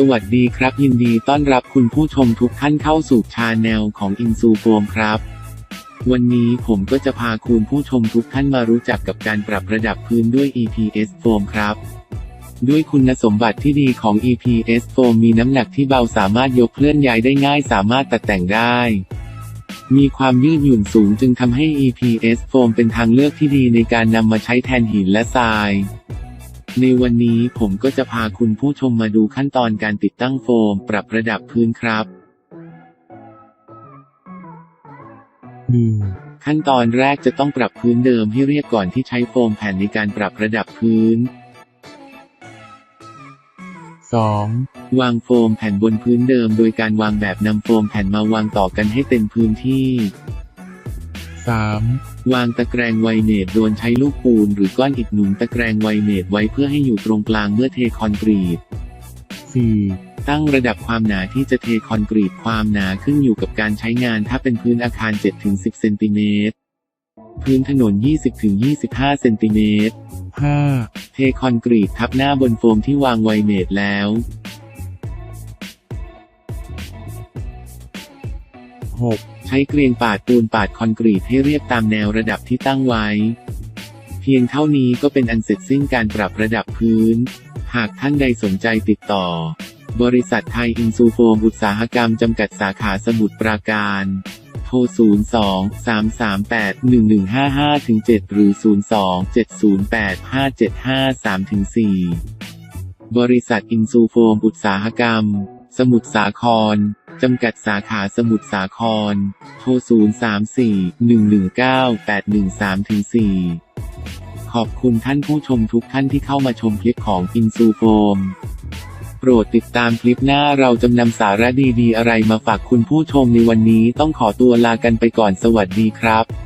สวัสดีครับ ยินดีต้อนรับคุณผู้ชมทุกท่านเข้าสู่ชาแนลของอินซูโฟมครับ วันนี้ผมก็จะพาคุณผู้ชมทุกท่านมารู้จักกับการปรับระดับพื้นด้วย EPS Foam ครับ ด้วยคุณสมบัติที่ดีของ EPS Foam มีน้ำหนักที่เบาสามารถยกเคลื่อนย้ายได้ง่ายสามารถตัดแต่งได้มีความยืดหยุ่นสูงจึงทำให้ EPS Foam เป็นทางเลือกที่ดีในการนำมาใช้แทนหินและทราย ในวันนี้ผมก็จะพาคุณผู้ชมมาดูขั้นตอนการติดตั้งโฟม ปรับระดับพื้นครับ 1. ขั้นตอนแรกจะต้องปรับพื้นเดิมให้เรียบก่อนที่ใช้โฟมแผ่นในการปรับระดับพื้น 2. วางโฟมแผ่นบนพื้นเดิมโดยการวางแบบนำโฟมแผ่นมาวางต่อกันให้เต็มพื้นที่ 3. วางตะแกรงไวเนตโดนใช้ลูกปูนหรือก้อนอิฐหนุนตะแกรงไวเนตไว้เพื่อให้อยู่ตรงกลางเมื่อเทคอนกรีต 4. ตั้งระดับความหนาที่จะเทคอนกรีตความหนาขึ้นอยู่กับการใช้งานถ้าเป็นพื้นอาคาร 7-10 เซนติเมตร พื้นถนน 20-25 เซนติเมตร 5. เทคอนกรีตทับหน้าบนโฟมที่วางไวเนตแล้ว 6. ใช้เกรียงปาดปูนปาดคอนกรีตให้เรียบตามแนวระดับที่ตั้งไว้ เพียงเท่านี้ก็เป็นอันเสร็จสิ้นการปรับระดับพื้น หากท่านใดสนใจติดต่อ บริษัทไทยอินซูโฟมอุตสาหกรรมจำกัดสาขาสมุทรปราการ โทร 02 338 1155 7 หรือ 02 708 575 3 4 บริษัทอินซูโฟมอุตสาหกรรม สมุทรสาคร จำกัดสาขาสมุทรสาคร โทร 034 119 813 4 ขอบคุณท่านผู้ชมทุกท่านที่เข้ามาชมคลิปของอินซูโฟม โปรดติดตามคลิปหน้าเราจะนำสาระดีๆ อะไรมาฝากคุณผู้ชมในวันนี้ต้องขอตัวลากันไปก่อนสวัสดีครับ